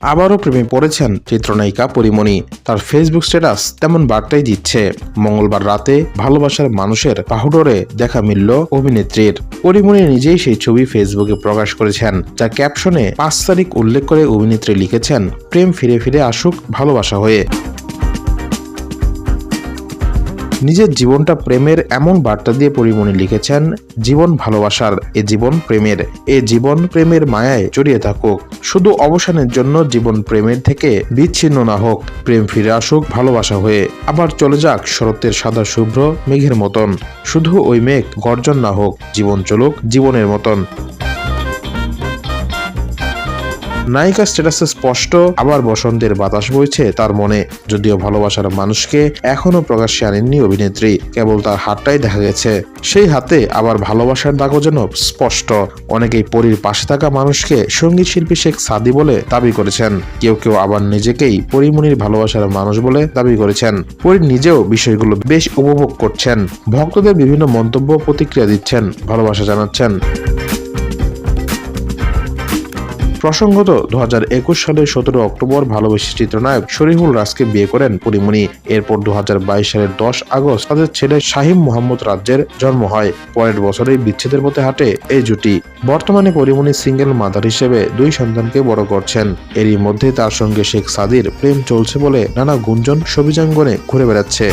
আবারও প্রেমে পড়েছেন চিত্রনায়িকা পরিমণি। তার ফেসবুক স্ট্যাটাস তেমন বার্তাই দিচ্ছে। মঙ্গলবার রাতে ভালোবাসার মানুষের পাহুডরে দেখা মিলল অভিনেত্রীর। পরিমণি নিজেই সেই ছবি ফেসবুকে প্রকাশ করেছেন যা ক্যাপশনে পাঁচ তারিখ উল্লেখ করে অভিনেত্রী লিখেছেন, প্রেম ফিরে ফিরে আসুক ভালোবাসা হয়ে। নিজের জীবনটা প্রেমের এমন বার্তা দিয়ে পরিমণি লিখেছেন, জীবন ভালোবাসার এ জীবন প্রেমের, এ জীবন প্রেমের মায়ায় জড়িয়ে থাকুক। শুধু অবসানের জন্য জীবন প্রেমের থেকে বিচ্ছিন্ন না হোক, প্রেম ফিরে আসুক ভালোবাসা হয়ে। আবার চলে যাক শরতের সাদা শুভ্র মেঘের মতন। শুধু ওই মেঘ গর্জন না হোক, জীবন চলুক জীবনের মতন। নায়িকা স্ট্যাটাসে স্পষ্ট, আবার বসন্তের বাতাস বইছে তার মনে। যদিও ভালোবাসার মানুষকে এখনও প্রকাশ্যে আনেননি অভিনেত্রী, কেবল তার হাতটাই দেখা গেছে। সেই হাতে আবার ভালোবাসার দাগও যেন স্পষ্ট। অনেকেই পরীর পাশে থাকা মানুষকে সংগীত শিল্পী শেখ সাদি বলে দাবি করেছেন। কেউ কেউ আবার নিজেকেই পরিমণির ভালোবাসার মানুষ বলে দাবি করেছেন। পরী নিজেও বিষয়গুলো বেশ উপভোগ করছেন। ভক্তদের বিভিন্ন মন্তব্য প্রতিক্রিয়া দিচ্ছেন। ভালোবাসা জানাচ্ছেন। প্রসঙ্গত, দুহাজার একুশ সালের সতেরো অক্টোবর ভালোবেসে চিত্রনায়ক শরীফুল রাজকে বিয়ে করেন পরিমণি। এরপর দু হাজার বাইশ সালের দশ আগস্ট তাদের ছেলে শাহিম মোহাম্মদ রাজ্যের জন্ম হয়। পরের বছরেই বিচ্ছেদের পথে হাঁটে এই জুটি। বর্তমানে পরিমণি সিঙ্গেল মাদার হিসেবে দুই সন্তানকে বড় করছেন। এরই মধ্যে তার সঙ্গে শেখ সাদির প্রেম চলছে বলে নানা গুঞ্জন সবিজাঙ্গনে ঘুরে বেড়াচ্ছে।